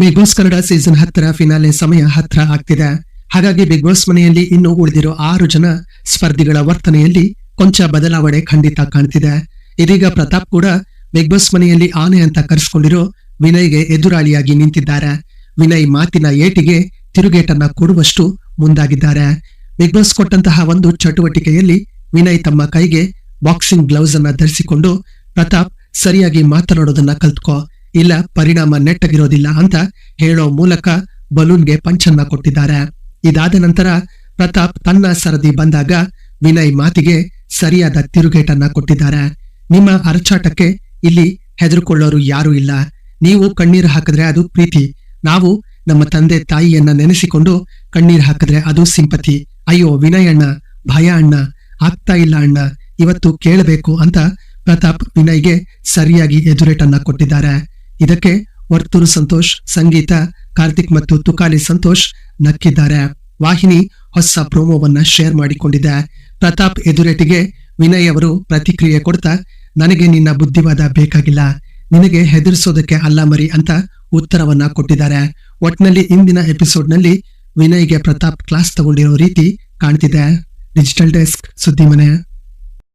Big boss Kannada season ಹತ್ತರ finale ಸಮಯ ಹತ್ರ ಆಗ್ತಿದೆ. ಹಾಗಾಗಿ ಬಿಗ್ ಬಾಸ್ ಮನೆಯಲ್ಲಿ ಇನ್ನು ಉಳಿದಿರೋ ಆರು ಜನ ಸ್ಪರ್ಧಿಗಳ ವರ್ತನೆಯಲ್ಲಿ ಕೊಂಚ ಬದಲಾವಣೆ ಖಂಡಿತ ಕಾಣ್ತಿದೆ. ಇದೀಗ ಪ್ರತಾಪ್ ಕೂಡ ಬಿಗ್ ಬಾಸ್ ಮನೆಯಲ್ಲಿ ಆನೆ ಅಂತ ಕರೆಸ್ಕೊಂಡಿರೋ ವಿನಯ್ಗೆ ಎದುರಾಳಿಯಾಗಿ ನಿಂತಿದ್ದಾರೆ. ವಿನಯ್ ಮಾತಿನ ಏಟಿಗೆ ತಿರುಗೇಟನ್ನ ಕೊಡುವಷ್ಟು ಮುಂದಾಗಿದ್ದಾರೆ. ಬಿಗ್ ಬಾಸ್ ಕೊಟ್ಟಂತಹ ಒಂದು ಚಟುವಟಿಕೆಯಲ್ಲಿ ವಿನಯ್ ತಮ್ಮ ಕೈಗೆ ಬಾಕ್ಸಿಂಗ್ ಗ್ಲೌಸ್ ಅನ್ನ ಧರಿಸಿಕೊಂಡು, ಪ್ರತಾಪ್ ಸರಿಯಾಗಿ ಮಾತನಾಡೋದನ್ನ ಕಲ್ತ್ಕೋ. ಇಲ್ಲ, ಪರಿಣಾಮ ನೆಟ್ಟಗಿರೋದಿಲ್ಲ ಅಂತ ಹೇಳೋ ಮೂಲಕ ಬಲೂನ್ಗೆ ಪಂಚನ್ನ ಕೊಟ್ಟಿದ್ದಾರೆ. ಇದಾದ ನಂತರ ಪ್ರತಾಪ್ ತನ್ನ ಸರದಿ ಬಂದಾಗ ವಿನಯ್ ಮಾತಿಗೆ ಸರಿಯಾದ ತಿರುಗೇಟನ್ನ ಕೊಟ್ಟಿದ್ದಾರೆ. ನಿಮ್ಮ ಅರಚಾಟಕ್ಕೆ ಇಲ್ಲಿ ಹೆದರ್ಕೊಳ್ಳೋರು ಯಾರೂ ಇಲ್ಲ. ನೀವು ಕಣ್ಣೀರು ಹಾಕಿದ್ರೆ ಅದು ಪ್ರೀತಿ. ನಾವು ನಮ್ಮ ತಂದೆ ತಾಯಿಯನ್ನ ನೆನೆಸಿಕೊಂಡು ಕಣ್ಣೀರು ಹಾಕಿದ್ರೆ ಅದು ಸಿಂಪತಿ. ಅಯ್ಯೋ ವಿನಯ್ ಅಣ್ಣ ಭಯ ಅಣ್ಣ, ಆಗ್ತಾ ಇಲ್ಲ ಅಣ್ಣ, ಇವತ್ತು ಕೇಳಬೇಕು ಅಂತ ಪ್ರತಾಪ್ ವಿನಯ್ಗೆ ಸರಿಯಾಗಿ ಎದುರೇಟನ್ನ ಕೊಟ್ಟಿದ್ದಾರೆ. ಇದಕ್ಕೆ ವರ್ತೂರು ಸಂತೋಷ್, ಸಂಗೀತ, ಕಾರ್ತಿಕ್ ಮತ್ತು ತುಕಾಲಿ ಸಂತೋಷ್ ನಕ್ಕಿದ್ದಾರೆ. ವಾಹಿನಿ ಹೊಸ ಪ್ರೋಮೋವನ್ನ ಶೇರ್ ಮಾಡಿಕೊಂಡಿದೆ. ಪ್ರತಾಪ್ ಎದುರೇಟಿಗೆ ವಿನಯ್ ಅವರು ಪ್ರತಿಕ್ರಿಯೆ ಕೊಡ್ತಾ, ನನಗೆ ನಿನ್ನ ಬುದ್ಧಿವಾದ ಬೇಕಾಗಿಲ್ಲ. ನಿನಗೆ ಹೆದರಿಸೋದಕ್ಕೆ ಅಲ್ಲ ಮರಿ ಅಂತ ಉತ್ತರವನ್ನ ಕೊಟ್ಟಿದ್ದಾರೆ. ಒಟ್ನಲ್ಲಿ ಇಂದಿನ ಎಪಿಸೋಡ್ನಲ್ಲಿ ವಿನಯ್ಗೆ ಪ್ರತಾಪ್ ಕ್ಲಾಸ್ ತಗೊಂಡಿರೋ ರೀತಿ ಕಾಣ್ತಿದೆ. ಡಿಜಿಟಲ್ ಡೆಸ್ಕ್ ಸುದ್ದಿ ಮನೆ